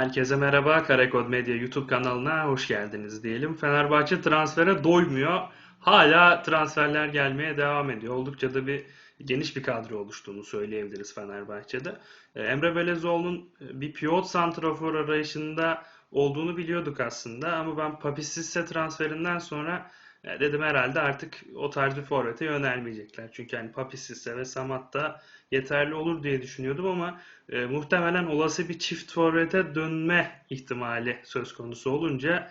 Herkese merhaba. Karekod Medya YouTube kanalına hoş geldiniz diyelim. Fenerbahçe transfere doymuyor. Hala transferler gelmeye devam ediyor. Oldukça da bir geniş bir kadro oluştuğunu söyleyebiliriz Fenerbahçe'de. Ee, Emre Belezoğlu'nun bir pivot santrafor arayışında olduğunu biliyorduk aslında ama ben Papi Cisse transferinden sonra e, dedim herhalde artık o tarz bir forvete yönelmeyecekler. Çünkü hani Papi Cisse ve Samat da yeterli olur diye düşünüyordum ama e, muhtemelen olası bir çift forvete dönme ihtimali söz konusu olunca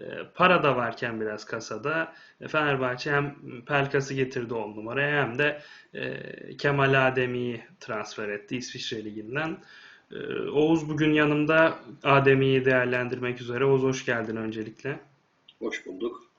e, para da varken biraz kasada e, Fenerbahçe hem Pelkas'ı getirdi on numaraya hem de e, Kemal Ademi'yi transfer etti İsviçre Ligi'nden. E, Oğuz bugün yanımda Ademi'yi değerlendirmek üzere. Oğuz hoş geldin öncelikle. Hoş bulduk.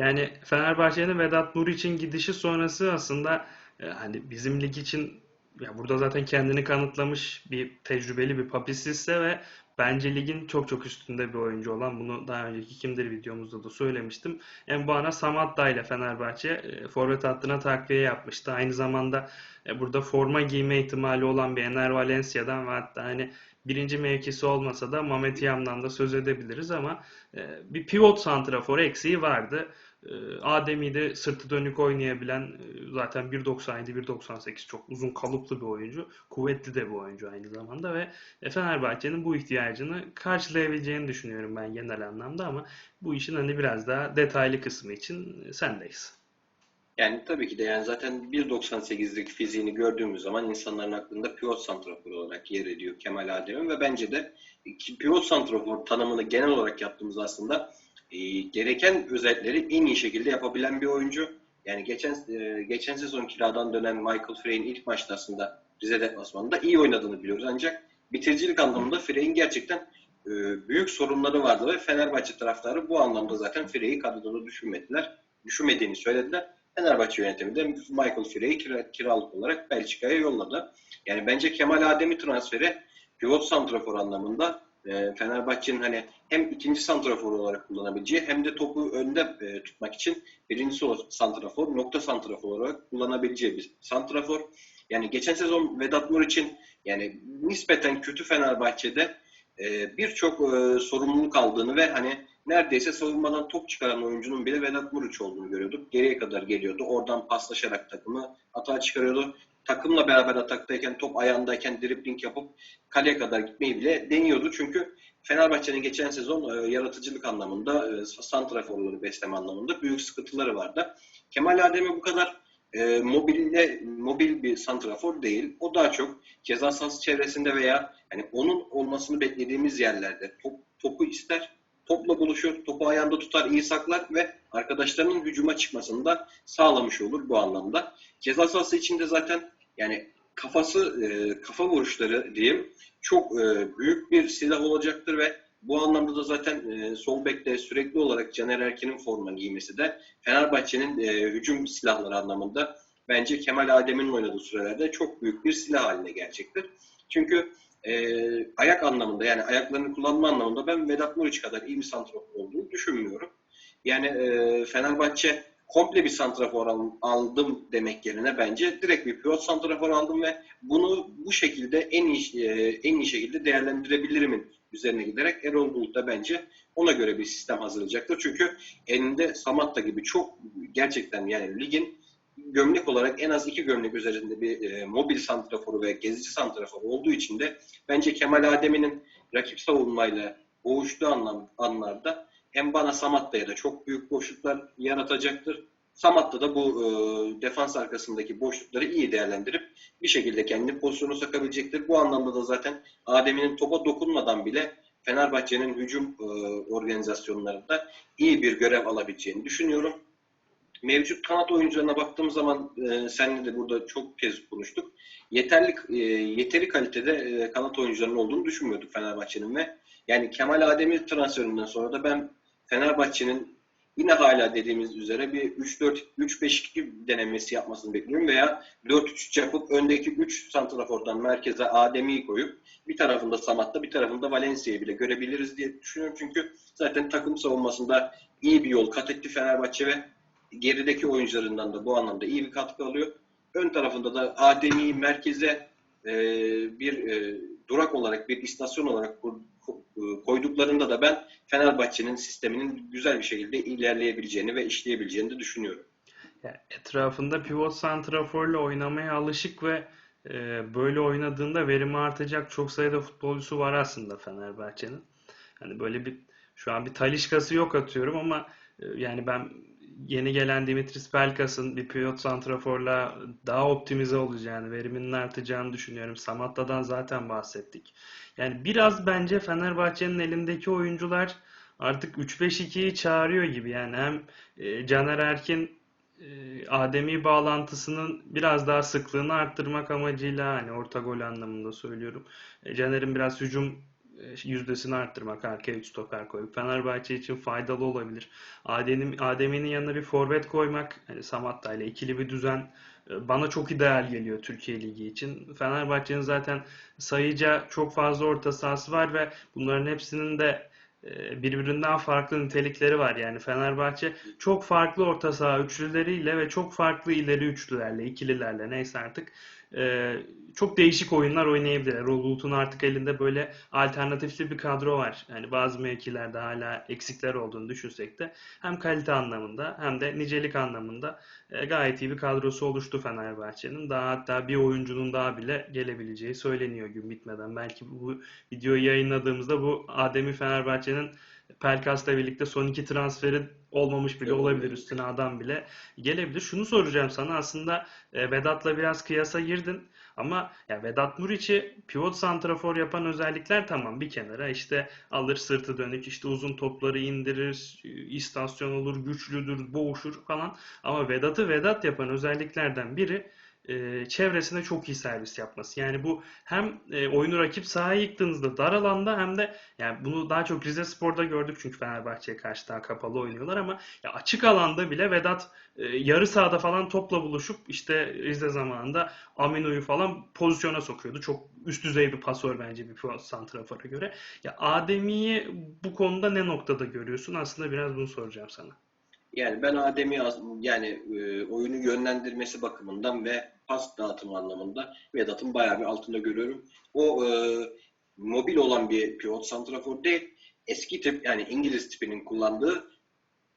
Yani Fenerbahçe'nin Vedat Muriç'in gidişi sonrası aslında e, hani bizim lig için ya burada zaten kendini kanıtlamış bir tecrübeli bir Papisisse ve bence ligin çok çok üstünde bir oyuncu olan bunu daha önceki kimdir videomuzda da söylemiştim. Mbana Samatta ile Fenerbahçe e, forvet hattına takviye yapmıştı. Aynı zamanda e, burada forma giyme ihtimali olan bir Ener Valencia'dan ve hatta hani birinci mevkisi olmasa da Mehmet Yam'dan da söz edebiliriz ama e, bir pivot santrafor eksiği vardı. E, Adem'i de sırtı dönük oynayabilen e, zaten 1.97-1.98 çok uzun kalıplı bir oyuncu. Kuvvetli de bir oyuncu aynı zamanda ve Fenerbahçe'nin bu ihtiyacını karşılayabileceğini düşünüyorum ben genel anlamda ama bu işin hani biraz daha detaylı kısmı için sendeyiz. Yani tabii ki de yani zaten 1.98'lik fiziğini gördüğümüz zaman insanların aklında pivot santrafor olarak yer ediyor Kemal Adem'in ve bence de pivot santrafor tanımını genel olarak yaptığımız aslında e, gereken özellikleri en iyi şekilde yapabilen bir oyuncu. Yani geçen e, geçen sezon kiradan dönen Michael Frey'in ilk maçta aslında Rize deplasmanında iyi oynadığını biliyoruz ancak bitiricilik anlamında Frey'in gerçekten e, büyük sorunları vardı ve Fenerbahçe taraftarı bu anlamda zaten Frey'i kadroda düşünmediler. Düşünmediğini söylediler. Fenerbahçe yönetimi de Michael Frey'i kira, kiralık olarak Belçika'ya yolladı. Yani bence Kemal Ademi transferi pivot santrafor anlamında e, Fenerbahçe'nin hani hem ikinci santrafor olarak kullanabileceği hem de topu önde e, tutmak için birinci santrafor, nokta santrafor olarak kullanabileceği bir santrafor. Yani geçen sezon Vedat Mur için yani nispeten kötü Fenerbahçe'de e, birçok e, sorumluluk aldığını ve hani neredeyse savunmadan top çıkaran oyuncunun bile Vedat Muriç olduğunu görüyorduk. Geriye kadar geliyordu. Oradan paslaşarak takımı atağa çıkarıyordu. Takımla beraber ataktayken, top ayağındayken dribling yapıp kaleye kadar gitmeyi bile deniyordu. Çünkü Fenerbahçe'nin geçen sezon e, yaratıcılık anlamında, e, santraforları besleme anlamında büyük sıkıntıları vardı. Kemal Adem'i bu kadar e, mobille, mobil bir santrafor değil. O daha çok ceza sahası çevresinde veya yani onun olmasını beklediğimiz yerlerde top, topu ister topla buluşur, topu ayağında tutar, iyi saklar ve arkadaşlarının hücuma çıkmasını da sağlamış olur bu anlamda. Ceza sahası içinde zaten yani kafası, e, kafa vuruşları diyeyim çok e, büyük bir silah olacaktır ve bu anlamda da zaten e, sol bekte sürekli olarak Caner Erkin'in forma giymesi de Fenerbahçe'nin e, hücum silahları anlamında bence Kemal Adem'in oynadığı sürelerde çok büyük bir silah haline gelecektir. Çünkü e, ayak anlamında yani ayaklarını kullanma anlamında ben Vedat Muriç kadar iyi bir santrafor olduğunu düşünmüyorum. Yani e, Fenerbahçe komple bir santrafor aldım demek yerine bence direkt bir pivot santrafor aldım ve bunu bu şekilde en iyi e, en iyi şekilde değerlendirebilirimin üzerine giderek Erol Bulut da bence ona göre bir sistem hazırlayacaktır. Çünkü elinde Samatta gibi çok gerçekten yani ligin gömlek olarak en az iki gömlek üzerinde bir e, mobil santraforu ve gezici santraforu olduğu için de bence Kemal Adem'in rakip savunmayla boğuştuğu anlam, anlarda hem bana Samatta'ya da çok büyük boşluklar yaratacaktır. Samatta da bu e, defans arkasındaki boşlukları iyi değerlendirip bir şekilde kendi pozisyonu sakabilecektir. Bu anlamda da zaten Adem'in topa dokunmadan bile Fenerbahçe'nin hücum e, organizasyonlarında iyi bir görev alabileceğini düşünüyorum mevcut kanat oyuncularına baktığım zaman e, seninle de burada çok kez konuştuk. Yeterli e, yeteri kalitede e, kanat oyuncularının olduğunu düşünmüyorduk Fenerbahçe'nin ve yani Kemal Ademir transferinden sonra da ben Fenerbahçe'nin yine hala dediğimiz üzere bir 3-4-3-5-2 denemesi yapmasını bekliyorum veya 4-3-3 yapıp öndeki 3 santrafordan merkeze Adem'i koyup bir tarafında Samat'ta bir tarafında Valencia'yı bile görebiliriz diye düşünüyorum. Çünkü zaten takım savunmasında iyi bir yol kat etti Fenerbahçe ve gerideki oyuncularından da bu anlamda iyi bir katkı alıyor. Ön tarafında da Adem'i merkeze e, bir e, durak olarak, bir istasyon olarak kur, e, koyduklarında da ben Fenerbahçe'nin sisteminin güzel bir şekilde ilerleyebileceğini ve işleyebileceğini de düşünüyorum. Etrafında pivot santraforla oynamaya alışık ve e, böyle oynadığında verimi artacak çok sayıda futbolcusu var aslında Fenerbahçe'nin. Hani böyle bir şu an bir Talisca'sı yok atıyorum ama e, yani ben yeni gelen Dimitris Pelkas'ın bir pivot santraforla daha optimize olacağını, veriminin artacağını düşünüyorum. Samatta'dan zaten bahsettik. Yani biraz bence Fenerbahçe'nin elindeki oyuncular artık 3-5-2'yi çağırıyor gibi. Yani hem e, Caner Erkin e, Ademi bağlantısının biraz daha sıklığını arttırmak amacıyla hani orta gol anlamında söylüyorum. E, Caner'in biraz hücum yüzdesini arttırmak arkaya 3 stoper koyup Fenerbahçe için faydalı olabilir. Adem'in Adem'in yanına bir forvet koymak hani Samatta ile ikili bir düzen e, bana çok ideal geliyor Türkiye Ligi için. Fenerbahçe'nin zaten sayıca çok fazla orta sahası var ve bunların hepsinin de e, birbirinden farklı nitelikleri var. Yani Fenerbahçe çok farklı orta saha üçlüleriyle ve çok farklı ileri üçlülerle, ikililerle neyse artık e, çok değişik oyunlar oynayabilir. Erol Bulut'un artık elinde böyle alternatifli bir kadro var. Yani bazı mevkilerde hala eksikler olduğunu düşünsek de hem kalite anlamında hem de nicelik anlamında e, gayet iyi bir kadrosu oluştu Fenerbahçe'nin. Daha hatta bir oyuncunun daha bile gelebileceği söyleniyor gün bitmeden. Belki bu videoyu yayınladığımızda bu Ademi Fenerbahçe'nin Pelkas'la birlikte son iki transferi olmamış bile olabilir. Üstüne adam bile gelebilir. Şunu soracağım sana aslında e, Vedat'la biraz kıyasa girdin. Ama ya Vedat Muriç'i pivot santrafor yapan özellikler tamam bir kenara işte alır sırtı dönük işte uzun topları indirir istasyon olur güçlüdür boğuşur falan ama Vedat'ı Vedat yapan özelliklerden biri e, çevresine çok iyi servis yapması. Yani bu hem e, oyunu rakip sahaya yıktığınızda dar alanda hem de yani bunu daha çok Rize Spor'da gördük çünkü Fenerbahçe'ye karşı daha kapalı oynuyorlar ama ya açık alanda bile Vedat e, yarı sahada falan topla buluşup işte Rize zamanında Aminu'yu falan pozisyona sokuyordu. Çok üst düzey bir pasör bence bir santrafora göre. Ya Adem'iyi bu konuda ne noktada görüyorsun? Aslında biraz bunu soracağım sana. Yani ben Adem'i yani e, oyunu yönlendirmesi bakımından ve pas dağıtımı anlamında Vedat'ın bayağı bir altında görüyorum. O e, mobil olan bir pivot santrafor değil. Eski tip yani İngiliz tipinin kullandığı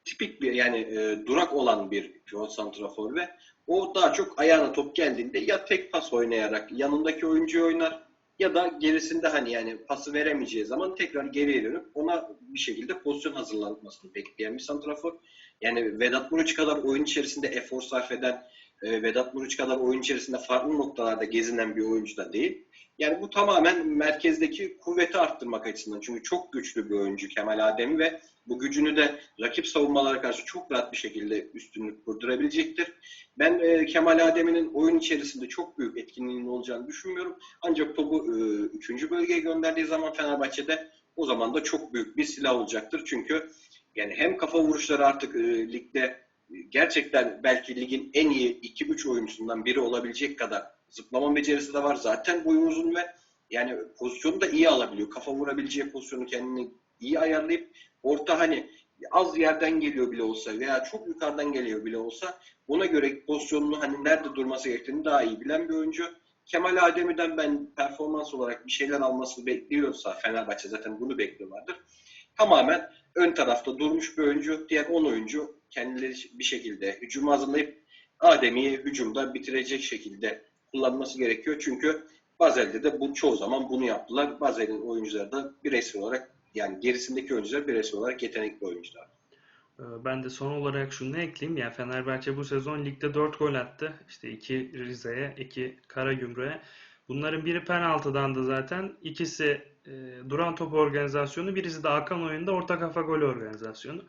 tipik bir yani e, durak olan bir pivot santrafor ve o daha çok ayağına top geldiğinde ya tek pas oynayarak yanındaki oyuncuyu oynar ya da gerisinde hani yani pası veremeyeceği zaman tekrar geriye dönüp ona bir şekilde pozisyon hazırlanmasını bekleyen bir santrafor. Yani Vedat Muriç kadar oyun içerisinde efor sarf eden, e, Vedat Muriç kadar oyun içerisinde farklı noktalarda gezinen bir oyuncu da değil. Yani bu tamamen merkezdeki kuvveti arttırmak açısından. Çünkü çok güçlü bir oyuncu Kemal Ademi ve bu gücünü de rakip savunmalara karşı çok rahat bir şekilde üstünlük kurdurabilecektir. Ben e, Kemal Adem'in oyun içerisinde çok büyük etkinliğinin olacağını düşünmüyorum. Ancak topu e, üçüncü bölgeye gönderdiği zaman Fenerbahçe'de o zaman da çok büyük bir silah olacaktır. Çünkü yani hem kafa vuruşları artık e, ligde gerçekten belki ligin en iyi 2-3 oyuncusundan biri olabilecek kadar zıplama becerisi de var. Zaten boyu uzun ve yani pozisyonu da iyi alabiliyor. Kafa vurabileceği pozisyonu kendini iyi ayarlayıp orta hani az yerden geliyor bile olsa veya çok yukarıdan geliyor bile olsa ona göre pozisyonunu hani nerede durması gerektiğini daha iyi bilen bir oyuncu. Kemal Ademi'den ben performans olarak bir şeyler almasını bekliyorsa Fenerbahçe zaten bunu bekliyorlardır. Tamamen ön tarafta durmuş bir oyuncu. Diğer 10 oyuncu kendileri bir şekilde hücumu hazırlayıp Adem'i hücumda bitirecek şekilde kullanması gerekiyor. Çünkü Bazel'de de bu çoğu zaman bunu yaptılar. Bazel'in oyuncuları da bireysel olarak yani gerisindeki oyuncular bireysel olarak yetenekli oyuncular. Ee, ben de son olarak şunu ekleyeyim. Yani Fenerbahçe bu sezon ligde 4 gol attı. İşte 2 Rize'ye, 2 Karagümrük'e. Bunların biri penaltıdan da zaten. İkisi e, duran top organizasyonu. Birisi de Hakan oyunda orta kafa gol organizasyonu.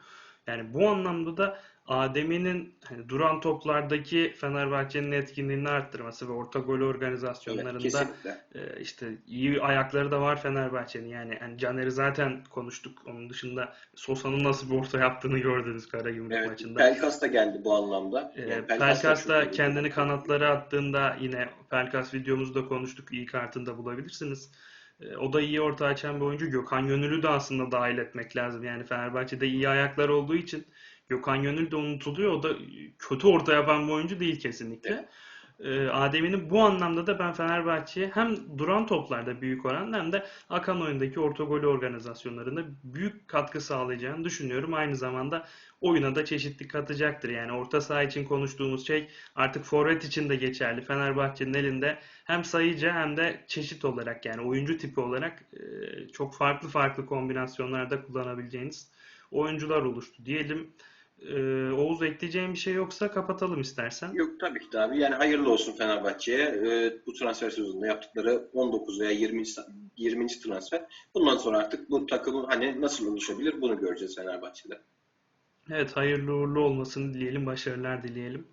Yani bu anlamda da Adem'i'nin hani duran toplardaki Fenerbahçe'nin etkinliğini arttırması ve orta gol organizasyonlarında evet, e, işte iyi ayakları da var Fenerbahçe'nin. Yani, yani Caner'i zaten konuştuk. Onun dışında Sosa'nın nasıl bir orta yaptığını gördünüz Karagümrük evet, maçında. Pelkas da geldi bu anlamda. E, yani Pelkas, Pelkas da, da kendini kanatlara attığında yine Pelkas videomuzda konuştuk. İyi kartında bulabilirsiniz. E, o da iyi orta açan bir oyuncu. Gökhan Gönül'ü de aslında dahil etmek lazım. Yani Fenerbahçe'de iyi ayaklar olduğu için Gökhan Gönül de unutuluyor. O da kötü orta yapan bir oyuncu değil kesinlikle. Ee, Adem'in bu anlamda da ben Fenerbahçe'ye hem duran toplarda büyük oranda hem de akan oyundaki orta golü organizasyonlarında büyük katkı sağlayacağını düşünüyorum. Aynı zamanda oyuna da çeşitlilik katacaktır. Yani orta saha için konuştuğumuz şey artık forvet için de geçerli. Fenerbahçe'nin elinde hem sayıca hem de çeşit olarak yani oyuncu tipi olarak e, çok farklı farklı kombinasyonlarda kullanabileceğiniz oyuncular oluştu diyelim. Ee, Oğuz ekleyeceğin bir şey yoksa kapatalım istersen. Yok tabii ki de abi. Yani hayırlı olsun Fenerbahçe'ye. Ee, bu transfer sezonunda yaptıkları 19 veya 20. sa- 20. transfer. Bundan sonra artık bu takım hani nasıl oluşabilir bunu göreceğiz Fenerbahçe'de. Evet hayırlı uğurlu olmasını dileyelim, başarılar dileyelim.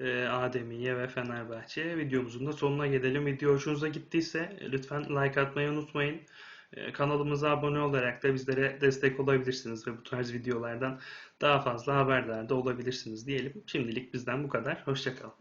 Ee, Ademiye ve Fenerbahçe. Videomuzun da sonuna gelelim. Video hoşunuza gittiyse lütfen like atmayı unutmayın. Ee, kanalımıza abone olarak da bizlere destek olabilirsiniz ve bu tarz videolardan daha fazla haberdar da olabilirsiniz diyelim. Şimdilik bizden bu kadar. Hoşçakalın.